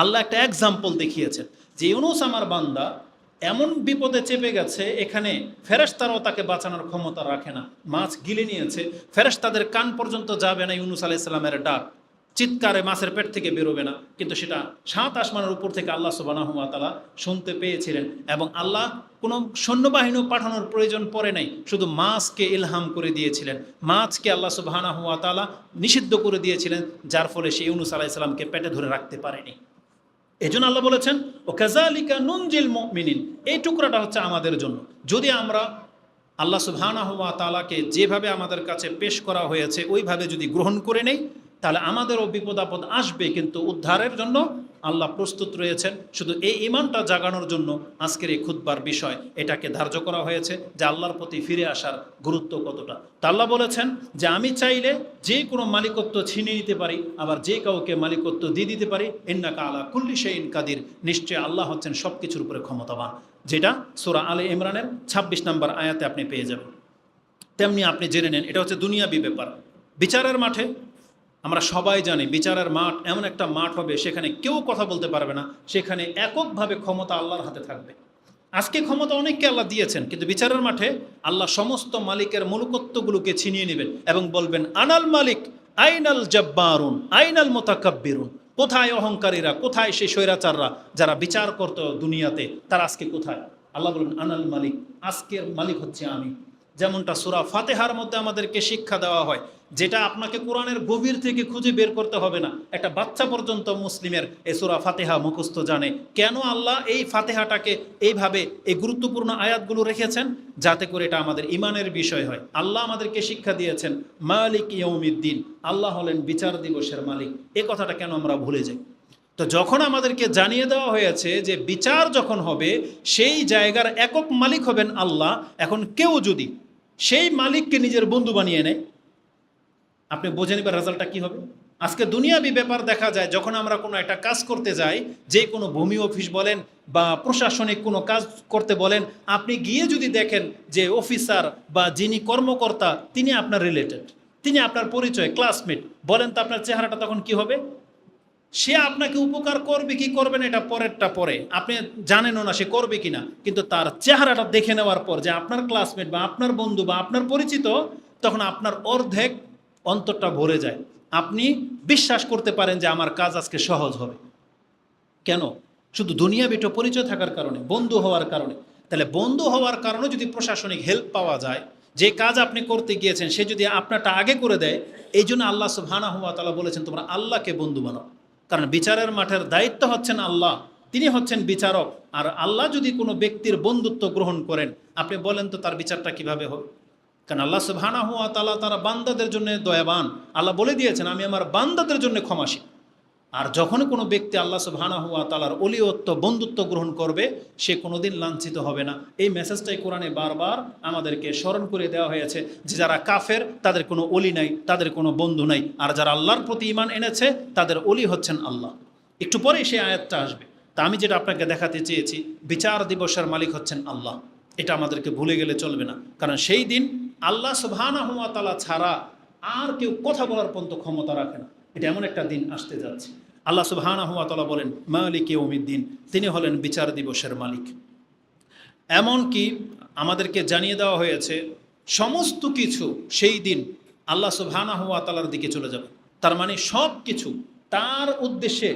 আল্লাহ একটা এক্সাম্পল দেখিয়েছেন যে ইউনুস আমার বান্দা এমন বিপদে চেপে গেছে, এখানে ফেরেশতারাও তাকে বাঁচানোর ক্ষমতা রাখে না। মাছ গিলে নিয়েছে, ফেরেশতাদের কান পর্যন্ত যাবে না ইউনুস আলাইসাল্লামের ডাক। চিৎকারে মাছের পেট থেকে বেরোবে না। কিন্তু সেটা সাত আসমানের উপর থেকে আল্লাহ সুবানাহমাতালা শুনতে পেয়েছিলেন এবং আল্লাহ কোনো সৈন্যবাহিনীও পাঠানোর প্রয়োজন পড়ে নাই, শুধু মাছকে ইলহাম করে দিয়েছিলেন। মাছকে আল্লাহ সুবাহানাহুয়াতালা নিষিদ্ধ করে দিয়েছিলেন, যার ফলে সে ইউনুস আলাইসাল্লামকে পেটে ধরে রাখতে পারেনি। এই জন্য আল্লাহ বলেছেন ও কাজালিকা নুনজিল মিনিন এই টুকরাটা হচ্ছে আমাদের জন্য। যদি আমরা আল্লাহ সুবহানাহুয়া তালাকে যেভাবে আমাদের কাছে পেশ করা হয়েছে, ওইভাবে যদি গ্রহণ করে নেই তাহলে আমাদেরও বিপদ আপদ আসবে, কিন্তু উদ্ধারের জন্য আল্লাহ প্রস্তুত রয়েছেন। শুধু এই ইমানটা জাগানোর জন্য আজকের এই খুদ্বার বিষয়, এটাকে ধার্য করা হয়েছে যে আল্লাহর প্রতি ফিরে আসার গুরুত্ব কতটা। তা আল্লাহ বলেছেন যে আমি চাইলে যে কোনো মালিকত্ব ছিনিয়ে নিতে পারি, আবার যে কাউকে মালিকত্ব দিয়ে দিতে পারি, ইন্নাকা আলা কুল্লি সেইন কাদির নিশ্চয় আল্লাহ হচ্ছেন সব কিছুর উপরে ক্ষমতাবান। যেটা সোরা আলে ইমরানের ২৬ নম্বর আয়াতে আপনি পেয়ে যাবেন। তেমনি আপনি জেনে নেন, এটা হচ্ছে দুনিয়াবি ব্যাপার। বিচারের মাঠে আমরা সবাই জানি বিচারের মাঠ এমন একটা মাঠ হবে সেখানে কেউ কথা বলতে পারবে না, সেখানে এককভাবে ক্ষমতা আল্লাহর হাতে থাকবে। আজকে ক্ষমতা অনেককে আল্লাহ দিয়েছেন, কিন্তু বিচারের মাঠে আল্লাহ সমস্ত মালিকের মূলকত্বগুলোকে ছিনিয়ে নেবেন এবং বলবেন, আনাল মালিক, আইনাল জব্বারুন, আইনাল মোতাকাব্বিরুন। কোথায় অহংকারীরা, কোথায় সেই স্বৈরাচাররা যারা বিচার করত দুনিয়াতে, তারা আজকে কোথায়? আল্লাহ বলবেন, আনাল মালিক, আজকের মালিক হচ্ছে আমি। যেমনটা সুরা ফাতেহার মধ্যে আমাদেরকে শিক্ষা দেওয়া হয় যেটা আপনাকে কোরআনের গভীর থেকে খুঁজে বের করতে হবে না। একটা বাচ্চা পর্যন্ত মুসলিমের এই সুরা ফাতেহা মুখস্থ জানে। কেন আল্লাহ এই ফাতেহাটাকে এইভাবে এই গুরুত্বপূর্ণ আয়াতগুলো রেখেছেন? যাতে করে এটা আমাদের ইমানের বিষয় হয়। আল্লাহ আমাদেরকে শিক্ষা দিয়েছেন, মালিক ইয়ৌমিদ্দিন আল্লাহ হলেন বিচার দিবসের মালিক। এ কথাটা কেন আমরা ভুলে যাই? তো যখন আমাদেরকে জানিয়ে দেওয়া হয়েছে যে বিচার যখন হবে, সেই জায়গার একক মালিক হবেন আল্লাহ। এখন কেউ যদি সেই মালিককে নিজের বন্ধু বানিয়ে নেয় আপনি বোঝে নেবেন রেজাল্টটা কী হবে। আজকে দুনিয়াবি ব্যাপার দেখা যায়, যখন আমরা কোনো একটা কাজ করতে যাই, যে কোনো ভূমি অফিস বলেন বা প্রশাসনিক কোনো কাজ করতে বলেন, আপনি গিয়ে যদি দেখেন যে অফিসার বা যিনি কর্মকর্তা, তিনি আপনার রিলেটেড, তিনি আপনার পরিচয়, ক্লাসমেট, বলেন তো আপনার চেহারাটা তখন কি হবে? সে আপনাকে উপকার করবে কি করবে না, এটা পরেরটা পরে। আপনি জানেনও না সে করবে কি না, কিন্তু তার চেহারাটা দেখে নেওয়ার পর যে আপনার ক্লাসমেট বা আপনার বন্ধু বা আপনার পরিচিত, তখন আপনার অর্ধেক অন্তরটা ভরে যায়। আপনি বিশ্বাস করতে পারেন যে আমার কাজ আজকে সহজ হবে। কেন? শুধু দুনিয়া বেটো পরিচয় থাকার কারণে, বন্ধু হওয়ার কারণে। তাহলে বন্ধু হওয়ার কারণে যদি প্রশাসনিক হেল্প পাওয়া যায়, যে কাজ আপনি করতে গিয়েছেন, সে যদি আপনারটা আগে করে দেয়, এই জন্য আল্লাহ সুবহানা হুয়া তালা বলেছেন, তোমরা আল্লাহকে বন্ধু বানাও। কারণ বিচারের মাঠের দায়িত্ব হচ্ছেন আল্লাহ, তিনি হচ্ছেন বিচারক। আর আল্লাহ যদি কোনো ব্যক্তির বন্ধুত্ব গ্রহণ করেন, আপনি বলেন তো তার বিচারটা কীভাবে হবে? কারণ আল্লাহ সুবহানা হুয়া তালা তারা বান্দাদের জন্য দয়াবান। আল্লাহ বলে দিয়েছেন, আমি আমার বান্দাদের জন্য ক্ষমাসী আর যখন কোনো ব্যক্তি আল্লাহ সুবহানা হুয়া তালার অলিয়ত্ব, বন্ধুত্ব গ্রহণ করবে, সে কোনোদিন লাঞ্ছিত হবে না। এই মেসেজটাই কোরআনে বারবার আমাদেরকে স্মরণ করে দেওয়া হয়েছে যে যারা কাফের, তাদের কোনো অলি নাই, তাদের কোনো বন্ধু নাই। আর যারা আল্লাহর প্রতি ইমান এনেছে, তাদের অলি হচ্ছেন আল্লাহ। একটু পরেই সেই আয়াতটা আসবে। তা আমি যেটা আপনাকে দেখাতে চেয়েছি, বিচার দিবসের মালিক হচ্ছেন আল্লাহ। এটা আমাদেরকে ভুলে গেলে চলবে না। কারণ সেই দিন আল্লাহ সুবহানা হুয়া তালা ছাড়া আর কেউ কথা বলার পর্যন্ত ক্ষমতা রাখে না। এটা এমন একটা দিন আসতে যাচ্ছে। আল্লাহ সুবহানা হুয়া তালা বলেন, মালিক ইয়ৌমিদ্দিন তিনি হলেন বিচার দিবসের মালিক। এমনকি আমাদেরকে জানিয়ে দেওয়া হয়েছে, সমস্ত কিছু সেই দিন আল্লাহ তালার দিকে চলে যাবে। তার মানে সব কিছু তার উদ্দেশ্যে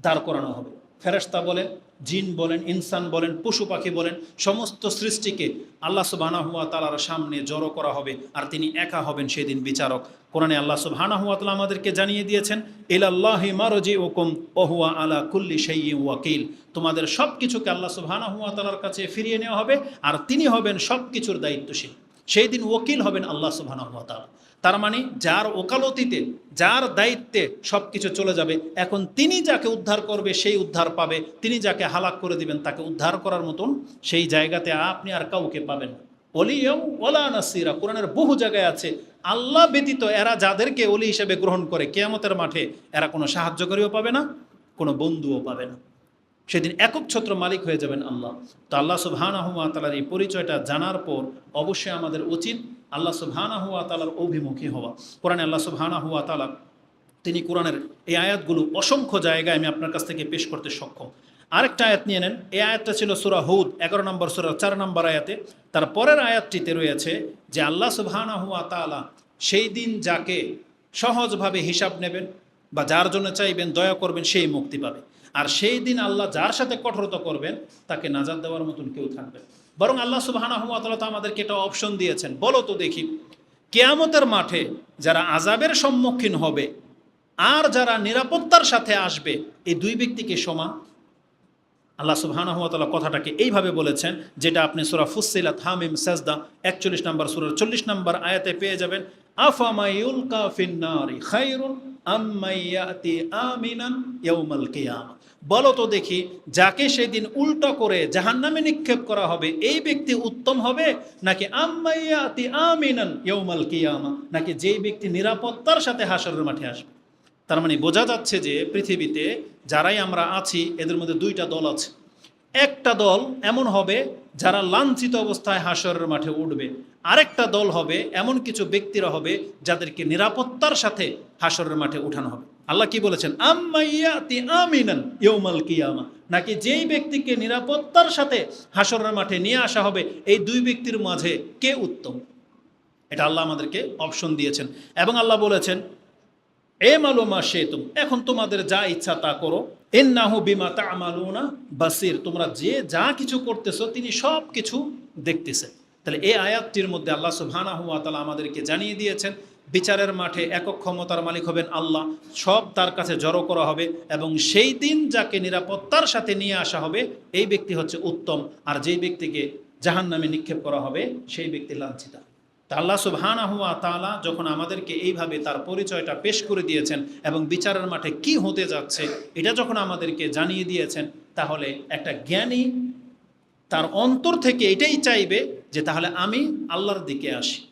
দাঁড় করানো হবে। ফেরেশতা বলেন জিন বলেন, ইনসান বলেন, পশু পাখি বলেন, সমস্ত সৃষ্টিকে আল্লাহ সুবহানা হুয়া তালার সামনে জড়ো করা হবে আর তিনি একা হবেন সেদিন বিচারক। কোরআনে আল্লাহ সুবহানা হুয়া তালা আমাদেরকে জানিয়ে দিয়েছেন, ইলাল্লাহি মারজি ওকুম ওহুয়া আলা কুল্লি শাইয়ি ওয়াকিল। তোমাদের সব কিছুকে আল্লাহ সুবহানা হুয়া তালার কাছে ফিরিয়ে নেওয়া হবে আর তিনি হবেন সব কিছুর দায়িত্বশীল। সেই দিন ওকিল হবেন আল্লাহ সুবহানা তার মানে যার ওকালতিতে, যার দায়িত্বে সব কিছু চলে যাবে, এখন তিনি যাকে উদ্ধার করবে, সেই উদ্ধার পাবে, তিনি যাকে হালাক করে দিবেন, তাকে উদ্ধার করার মতন সেই জায়গাতে আপনি আর কাউকে পাবেন অলিয়ম ওলা নাসিরা, কোরআনের বহু জায়গায় আছে। আল্লাহ ব্যতীত এরা যাদেরকে অলি হিসেবে গ্রহণ করে কেয়ামতের মাঠে, এরা কোনো সাহায্যকারীও পাবে না, কোনো বন্ধুও পাবে না। সেদিন একক ছত্র মালিক হয়ে যাবেন আল্লাহ। তো আল্লাহ সুবহানা হুয়া তালার এই পরিচয়টা জানার পর অবশ্যই আমাদের উচিত আল্লাহ সুবহানা হুয়া তালার অভিমুখী হওয়া। কোরআনে আল্লাহ সুবহানা হুয়া তালা তিনি কোরআনের এই আয়াতগুলো অসংখ্য জায়গায় আমি আপনার কাছ থেকে পেশ করতে সক্ষম। আরেকটা আয়াত নিয়ে নেন। এই আয়াতটা ছিল সুরা হুদ, এগারো নম্বর সুরা, চার নম্বর আয়াতে। তার পরের আয়াতটিতে রয়েছে যে আল্লাহ সুবহানা তালা সেই দিন যাকে সহজভাবে হিসাব নেবেন বা যার জন্য চাইবেন, দয়া করবেন, সেই মুক্তি পাবে। আর সেই দিন আল্লাহ যার সাথে কঠোরতা করবেন, তাকে নাজাদ দেওয়ার মতন কেউ থাকবে বরং আল্লাহ তো আমাদেরকে এটা অপশন দিয়েছেন। বলো তো দেখি, কেয়ামতের মাঠে যারা আজাবের সম্মুখীন হবে, আর যারা নিরাপত্তার সাথে আসবে, এই দুই ব্যক্তিকে সমান? আল্লাহ সুবহানাহুয়াতালা কথাটাকে এইভাবে বলেছেন, যেটা আপনি সুরা ফুসিলা থামিম সাজদা একচল্লিশ নম্বর, সুরার চল্লিশ নম্বর আয়াতে পেয়ে যাবেন। কিয়ামা। বলো তো দেখি, যাকে সেদিন উল্টো করে জাহান্নামে নিক্ষেপ করা হবে, এই ব্যক্তি উত্তম হবে? নাকি আম্মাইয়াতি আমিনান ইয়াউমাল কিয়ামা? নাকি যেই ব্যক্তি নিরাপত্তার সাথে হাসরের মাঠে আসবে? তার মানে বোঝা যাচ্ছে যে পৃথিবীতে যারাই আমরা আছি, এদের মধ্যে দুইটা দল আছে। একটা দল এমন হবে যারা লাঞ্ছিত অবস্থায় হাসরের মাঠে উঠবে। আরেকটা দল হবে এমন কিছু ব্যক্তিরা হবে যাদেরকে নিরাপত্তার সাথে হাসরের মাঠে উঠানো হবে। আল্লাহ কি বলেছেন? আমিনান কিয়ামা। নাকি যেই ব্যক্তিকে নিরাপত্তার সাথে হাসরের মাঠে নিয়ে আসা হবে, এই দুই ব্যক্তির মাঝে কে উত্তম? এটা আল্লাহ আমাদেরকে অপশন দিয়েছেন। এবং আল্লাহ বলেছেন, এ মালুমা তুম এখন তোমাদের যা ইচ্ছা তা করো। এন বিমা তা আমালুনা বাসির। তোমরা যে যা কিছু করতেছো, তিনি সব কিছু দেখতেছেন তাহলে এই আয়াতটির মধ্যে আল্লাহ সুবহানা হুয়া তালা আমাদেরকে জানিয়ে দিয়েছেন, বিচারের মাঠে একক ক্ষমতার মালিক হবেন আল্লাহ, সব তার কাছে জড়ো করা হবে এবং সেই দিন যাকে নিরাপত্তার সাথে নিয়ে আসা হবে, এই ব্যক্তি হচ্ছে উত্তম। আর যেই ব্যক্তিকে জাহান নামে নিক্ষেপ করা হবে, সেই ব্যক্তি লাঞ্ছিতা। তা আল্লাহ সুবহানা হুয়া তালা যখন আমাদেরকে এইভাবে তার পরিচয়টা পেশ করে দিয়েছেন এবং বিচারের মাঠে কি হতে যাচ্ছে, এটা যখন আমাদেরকে জানিয়ে দিয়েছেন, তাহলে একটা জ্ঞানী তার অন্তর থেকে এটাই চাইবে যে তাহলে আমি আল্লাহর দিকে আসি।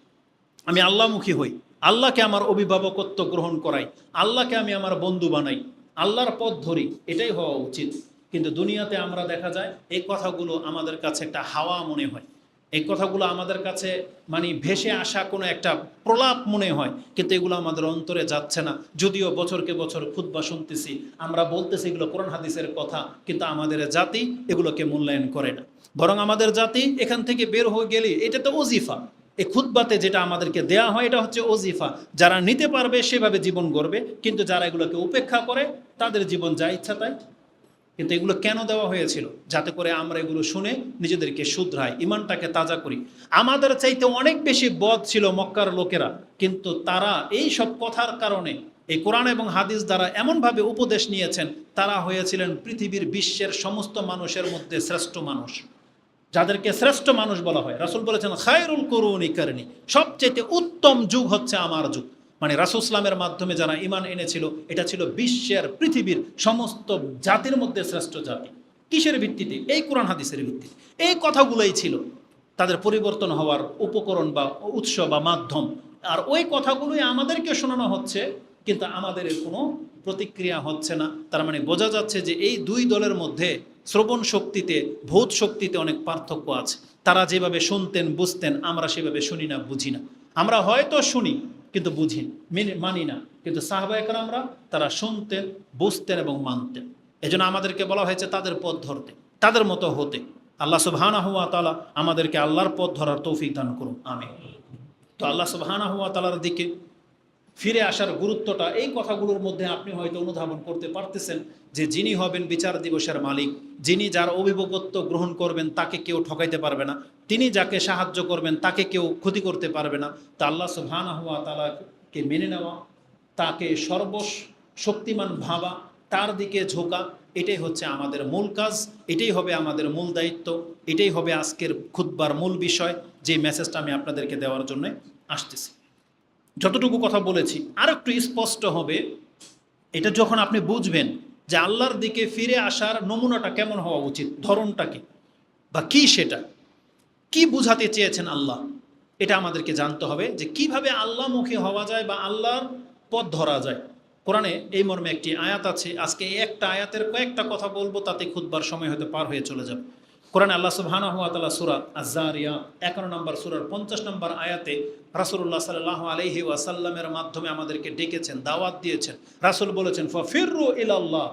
আমি আল্লাহমুখী হই। আল্লাহকে আমার অভিভাবকত্ব গ্রহণ করাই। আল্লাহকে আমি আমার বন্ধু বানাই। আল্লাহর পথ ধরি। এটাই হওয়া উচিত। কিন্তু দুনিয়াতে আমরা দেখা যায়, এই কথাগুলো আমাদের কাছে একটা হাওয়া মনে হয়। এই কথাগুলো আমাদের কাছে মানে ভেসে আসা কোনো একটা প্রলাপ মনে হয়, কিন্তু এগুলো আমাদের অন্তরে যাচ্ছে না। যদিও বছরকে বছর খুদ্া শুনতেছি, আমরা বলতেছি এগুলো কোরআন হাদিসের কথা, কিন্তু আমাদের জাতি এগুলোকে মূল্যায়ন করে না। বরং আমাদের জাতি এখান থেকে বের হয়ে গেলে এটা তো ওজিফা। এই খুদ্বাতে যেটা আমাদেরকে দেয়া হয়, এটা হচ্ছে ওজিফা। যারা নিতে পারবে সেভাবে জীবন গড়বে, কিন্তু যারা এগুলোকে উপেক্ষা করে, তাদের জীবন যা ইচ্ছা তাই কিন্তু এগুলো কেন দেওয়া হয়েছিল? যাতে করে আমরা এগুলো শুনে নিজেদেরকে শুধরাই, ইমানটাকে তাজা করি। আমাদের চাইতে অনেক বেশি বদ ছিল মক্কার লোকেরা, কিন্তু তারা এই সব কথার কারণে এই কোরআন এবং হাদিস দ্বারা এমনভাবে উপদেশ নিয়েছেন, তারা হয়েছিলেন পৃথিবীর বিশ্বের সমস্ত মানুষের মধ্যে শ্রেষ্ঠ মানুষ। যাদেরকে শ্রেষ্ঠ মানুষ বলা হয়, রাসুল বলেছেন, খায়রুল করুন ইকারণী সবচেয়ে উত্তম যুগ হচ্ছে আমার যুগ। মানে রাসুসলামের মাধ্যমে যারা ইমান এনেছিল, এটা ছিল বিশ্বের পৃথিবীর সমস্ত জাতির মধ্যে শ্রেষ্ঠ জাতি। কিসের ভিত্তিতে? এই কোরআন হাদিসের ভিত্তিতে। এই কথাগুলোই ছিল। তাদের পরিবর্তন হওয়ার উপকরণ বা উৎস বা মাধ্যম। আর ওই কথাগুলোই আমাদেরকে শোনানো হচ্ছে, কিন্তু আমাদের কোনো প্রতিক্রিয়া হচ্ছে না। তার মানে বোঝা যাচ্ছে যে এই দুই দলের মধ্যে শ্রবণ শক্তিতে, ভৌত শক্তিতে অনেক পার্থক্য আছে। তারা যেভাবে শুনতেন, বুঝতেন, আমরা সেভাবে শুনি না, বুঝি না। আমরা হয়তো শুনি কিন্তু বুঝি মানি না। কিন্তু সাহবা একরামরা তারা শুনতেন, বুঝতেন এবং মানতেন। এজন্য আমাদেরকে বলা হয়েছে তাদের পথ ধরতে, তাদের মতো হতে। আল্লাহ সুবহানা হুয়া তালা আমাদেরকে আল্লাহর পথ ধরার তৌফিক দান করুন আমি তো আল্লাহ সুবহানা হুয়া তালার দিকে ফিরে আসার গুরুত্বটা, এই কথাগুলোর মধ্যে আপনি হয়তো অনুধাবন করতে পারতেছেন যে যিনি হবেন বিচার দিবসের মালিক, যিনি যার অভিভাবকত্ব গ্রহণ করবেন তাকে কেউ ঠকাইতে পারবে না, তিনি যাকে সাহায্য করবেন তাকে কেউ ক্ষতি করতে পারবে না। তা আল্লাহ সুবহানা হুয়া তালাকে মেনে নেওয়া, তাকে সর্বস শক্তিমান ভাবা, তার দিকে ঝোঁকা, এটাই হচ্ছে আমাদের মূল কাজ, এটাই হবে আমাদের মূল দায়িত্ব, এটাই হবে আজকের খুদ্বার মূল বিষয়, যে মেসেজটা আমি আপনাদেরকে দেওয়ার জন্য আসতেছি। যতটুকু কথা বলেছি আর একটু স্পষ্ট হবে। এটা যখন আপনি বুঝবেন যে আল্লাহর দিকে ফিরে আসার নমুনাটা কেমন হওয়া উচিত, ধরনটা কি বা কি সেটা, কি বুঝাতে চেয়েছেন আল্লাহ? এটা আমাদেরকে জানতে হবে যে কীভাবে আল্লাহমুখী হওয়া যায় বা আল্লাহর পথ ধরা যায়। কোরআনে এই মর্মে একটি আয়াত আছে, আজকে একটা আয়াতের কয়েকটা কথা বলব, তাতে খুদবার সময় হয়তো পার হয়ে চলে যাবে। কোরআন আল্লাহ সুবহানাহু ওয়া তাআলা সূরা আজ-জারিয়া 11 নম্বর সুরার পঞ্চাশ নম্বর আয়াতে রাসূলুল্লাহ সাল্লাল্লাহু আলাইহি ওয়াসাল্লামের মাধ্যমে আমাদেরকে ডেকেছেন, দাওয়াত দিয়েছেন। রাসূল বলেছেন ফাফিরু ইলাল্লাহ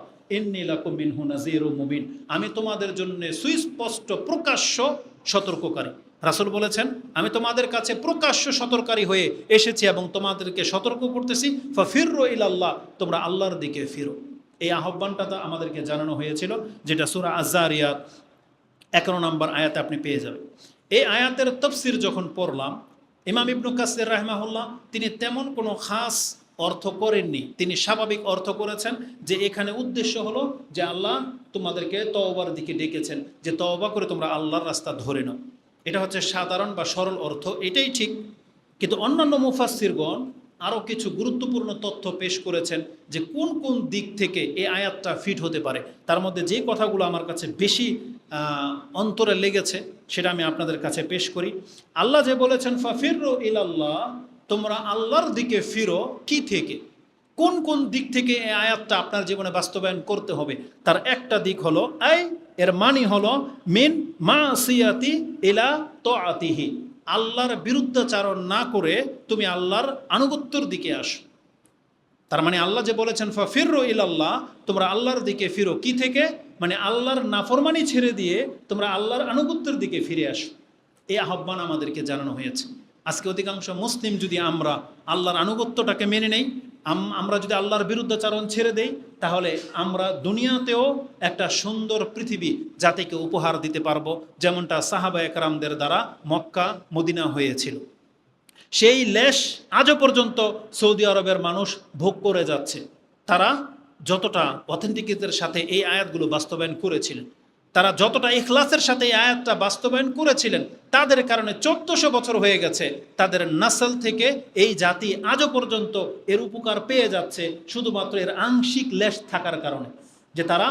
মুবিন। আমি তোমাদের জন্য সুস্পষ্ট, প্রকাশ্য সতর্ককারী। রাসূল বলেছেন, আমি তোমাদের কাছে প্রকাশ্য সতর্কারী হয়ে এসেছি এবং তোমাদেরকে সতর্ক করতেছি। ফাফিরু ইলাল্লাহ, তোমরা আল্লাহর দিকে ফিরো। এই আহ্বানটা আমাদেরকে জানানো হয়েছিল, যেটা সূরা আজ-জারিয়াত এগারো নম্বর আয়াতে আপনি পেয়ে যাবেন। এই আয়াতের তফসির যখন পড়লাম, ইমাম ইবনু কাসির রাহমাহুল্লাহ তিনি তেমন কোনো খাস অর্থ করেননি। তিনি স্বাভাবিক অর্থ করেছেন যে এখানে উদ্দেশ্য হলো যে আল্লাহ তোমাদেরকে তওবার দিকে ডেকেছেন, যে তওবা করে তোমরা আল্লাহর রাস্তা ধরে নাও। এটা হচ্ছে সাধারণ বা সরল অর্থ, এটাই ঠিক। কিন্তু অন্যান্য মুফাসসিরগণ আরও কিছু গুরুত্বপূর্ণ তথ্য পেশ করেছেন যে কোন কোন দিক থেকে এই আয়াতটা ফিট হতে পারে। তার মধ্যে যে কথাগুলো আমার কাছে বেশি অন্তরে লেগেছে সেটা আমি আপনাদের কাছে পেশ করি। আল্লাহ যে বলেছেন ফাফিরু ইলাল্লাহ তোমরা আল্লাহর দিকে ফিরো কি থেকে? কোন কোন দিক থেকে এই আয়াতটা আপনার জীবনে বাস্তবায়ন করতে হবে? তার একটা দিক হলো, আই, এর মানি হলো, মিন মা সিয়াতি ইলা তো আতিহি আল্লাহর বিরুদ্ধাচারণ না করে তুমি আল্লাহর আনুগত্যর দিকে আসো। তার মানে আল্লাহ যে বলেছেন ফিরো ইলাল্লাহ তোমরা আল্লাহর দিকে ফিরো। কি থেকে? মানে আল্লাহর নাফরমানি ছেড়ে দিয়ে তোমরা আল্লাহর আনুগত্যের দিকে ফিরে আসো। এই আহ্বান আমাদেরকে জানানো হয়েছে। আজকে অধিকাংশ মুসলিম যদি আমরা আল্লাহর আনুগত্যটাকে মেনে নেই, আম- আমরা যদি আল্লাহর বিরুদ্ধাচারণ ছেড়ে দেই তাহলে আমরা দুনিয়াতেও একটা সুন্দর পৃথিবী জাতিকে উপহার দিতে পারব, যেমনটা সাহাবা একরামদের দ্বারা মক্কা, মদিনা হয়েছিল। সেই লেশ আজও পর্যন্ত সৌদি আরবের মানুষ ভোগ করে যাচ্ছে। তারা যতটা অথেন্টিকের সাথে এই আয়াতগুলো বাস্তবায়ন করেছিলেন তারা যতটা ইখলাসের সাথে এই আয়াতটা বাস্তবায়ন করেছিলেন, তাদের কারণে চোদ্দশো বছর হয়ে গেছে, তাদের নাসল থেকে এই জাতি আজও পর্যন্ত এর উপকার পেয়ে যাচ্ছে শুধুমাত্র এর আংশিক লেশ থাকার কারণে। যে তারা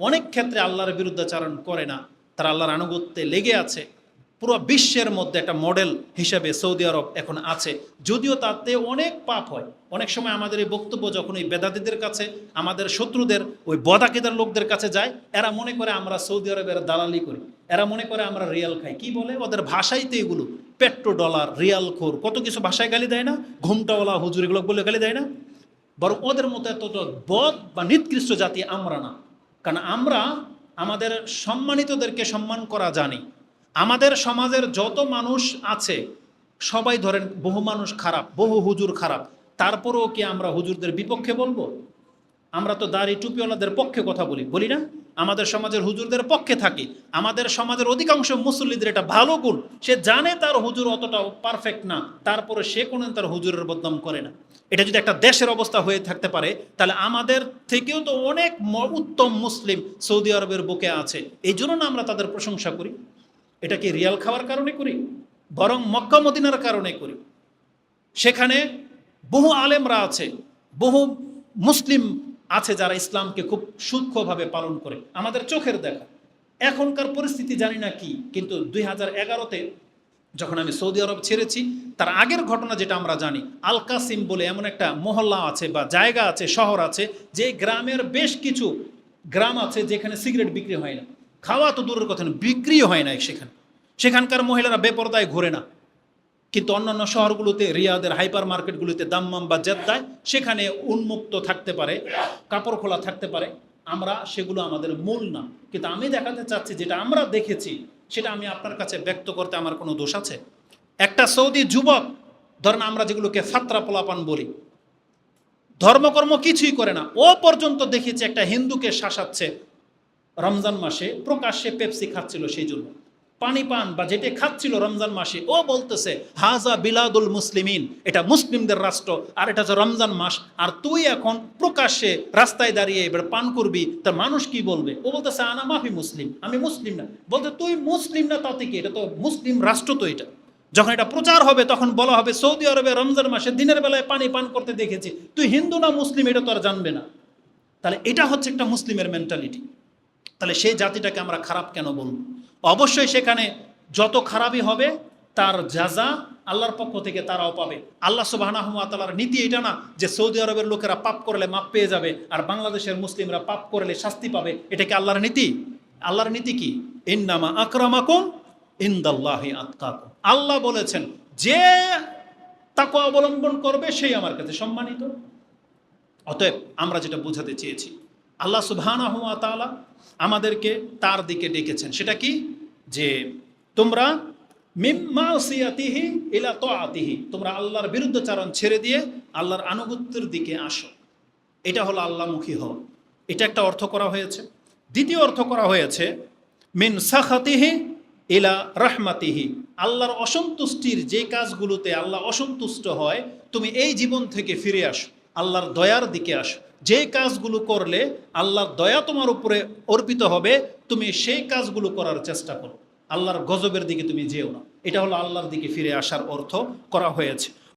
অনেক ক্ষেত্রে আল্লাহর বিরুদ্ধাচারণ করে না, তারা আল্লাহর আনুগত্যে লেগে আছে। পুরো বিশ্বের মধ্যে একটা মডেল হিসেবে সৌদি আরব এখন আছে। যদিও তাতে অনেক পাপ হয়। অনেক সময় আমাদের এই বক্তব্য যখন ওই বেদাদিদের কাছে, আমাদের শত্রুদের, ওই বদাকিদার লোকদের কাছে যায়, এরা মনে করে আমরা সৌদি আরবের দালালি করি। এরা মনে করে আমরা রিয়াল খাই। কি বলে? ওদের ভাষাই তো এগুলো। পেট্রো ডলার রিয়াল খোর, কত কিছু ভাষায় গালি দেয় না? ঘুমটাওয়ালা হুজুর এগুলো বলে গালি দেয় না? বরং ওদের মতো এতটা বদ বা নিকৃষ্ট জাতি আমরা না। কারণ আমরা আমাদের সম্মানিতদেরকে সম্মান করা জানি। আমাদের সমাজের যত মানুষ আছে, সবাই ধরেন বহু মানুষ খারাপ, বহু হুজুর খারাপ, তারপরেও কি আমরা হুজুরদের বিপক্ষে বলব? আমরা তো দাড়ি টুপিওয়ালাদের পক্ষে কথা বলি বলি না? আমাদের সমাজের হুজুরদের পক্ষে থাকি। আমাদের সমাজের অধিকাংশ মুসল্লিদের এটা ভালো গুণ। সে জানে তার হুজুর অতটা পারফেক্ট না, তারপরে সে কোনো তার হুজুরের বদনাম করে না। এটা যদি একটা দেশের অবস্থা হয়ে থাকতে পারে, তাহলে আমাদের থেকেও তো অনেক উত্তম মুসলিম সৌদি আরবের বুকে আছে। এই জন্য না আমরা তাদের প্রশংসা করি। এটা কি রিয়াল খাওয়ার কারণে করি, বরং মক্কা মদিনার কারণে করি। সেখানে বহু আলেমরা আছে, বহু মুসলিম আছে যারা ইসলামকে খুব সূক্ষ্মভাবে পালন করে। আমাদের চোখের দেখা। এখনকার পরিস্থিতি জানি না কি, কিন্তু দুই হাজার এগারোতে যখন আমি সৌদি আরব ছেড়েছি, তার আগের ঘটনা যেটা আমরা জানি আল কাসিম বলে এমন একটা মহল্লা আছে বা জায়গা আছে, শহর আছে, যে গ্রামের বেশ কিছু গ্রাম আছে যেখানে সিগারেট বিক্রি হয় না। খাওয়া তো দূরের কথা না, বিক্রিও হয় না সেখানে। সেখানকার মহিলারা বেপরদায় ঘোরে না। কিন্তু অন্যান্য শহরগুলোতে, রিয়াদের হাইপার মার্কেটগুলোতে দাম্মাম বা জেদ্দায়, সেখানে উন্মুক্ত থাকতে পারে, কাপড় খোলা থাকতে পারে। আমরা সেগুলো আমাদের মূল না। কিন্তু আমি দেখাতে চাচ্ছি, যেটা আমরা দেখেছি, সেটা আমি আপনার কাছে ব্যক্ত করতে আমার কোনো দোষ আছে? একটা সৌদি যুবক, ধরেন আমরা যেগুলোকে ফাত্রা পোলাপান বলি, ধর্মকর্ম কিছুই করে না। ও পর্যন্ত দেখেছি একটা হিন্দুকে শাসাচ্ছে রমজান মাসে প্রকাশ্যে পেপসি খাচ্ছিল সেই জন্য পানি পান বা যেটা খাচ্ছিল রমজান মাসে, ও বলতেছে, হাজা বিলাদুল মুসলিমিন, এটা মুসলিমদের রাষ্ট্র, আর এটা হচ্ছে রমজান মাস, আর তুই এখন প্রকাশ্যে রাস্তায় দাঁড়িয়ে এবার পান করবি, তার মানুষ কি বলবে? ও বলতেছে, আনা মাফি মুসলিম, আমি মুসলিম না। বলতে, তুই মুসলিম না তাতে কি এটা তো মুসলিম রাষ্ট্র তো এটা। যখন এটা প্রচার হবে, তখন বলা হবে, সৌদি আরবে রমজান মাসে দিনের বেলায় পানি পান করতে দেখেছি, তুই হিন্দু না মুসলিম, এটা তো আর জানবে না। তাহলে এটা হচ্ছে একটা মুসলিমের মেন্টালিটি তাহলে সেই জাতিটাকে আমরা খারাপ কেন বলব? অবশ্যই সেখানে যত খারাপই হবে, তার যাজা আল্লাহর পক্ষ থেকে তারাও পাবে। আল্লাহ সুবাহর নীতি এটা না যে সৌদি আরবের লোকেরা পাপ করলে মাপ পেয়ে যাবে আর বাংলাদেশের মুসলিমরা পাপ করলে শাস্তি পাবে। এটা কি আল্লাহর নীতি? আল্লাহর নীতি কি? ইন্নামা আকরামাকুম ইন্দাল্লাহি আতকাকুম। আল্লাহ বলেছেন, যে তাকে অবলম্বন করবে, সেই আমার কাছে সম্মানিত। অতএব আমরা যেটা বোঝাতে চেয়েছি আল্লাহ সুবহানাহু ওয়া তাআলা আমাদেরকে তার দিকে ডেকেছেন। সেটা কি? যে তোমরা মিম্মা সিয়াতিহি ইলা তাআতিহি, তোমরা আল্লাহর বিরুদ্ধচারণ ছেড়ে দিয়ে আল্লাহর আনুগত্যের দিকে আসো। এটা হলো আল্লাহমুখী হওয়া। এটা একটা অর্থ করা হয়েছে। দ্বিতীয় অর্থ করা হয়েছে, মিন সাখাতিহি ইলা রাহমাতিহি, আল্লাহর অসন্তুষ্টির যে কাজগুলোতে আল্লাহ অসন্তুষ্ট হয়, তুমি এই জীবন থেকে ফিরে আসো। আল্লাহর দয়ার দিকে আসো। যে কাজগুলো করলে আল্লাহর দয়া তোমার উপরে অর্পিত হবে, তুমি সেই কাজগুলো করার চেষ্টা করো। আল্লাহর গজবের দিকে তুমি যেও না। এটা হলো আল্লাহর দিকে ফিরে আসার অর্থ করা হয়েছে।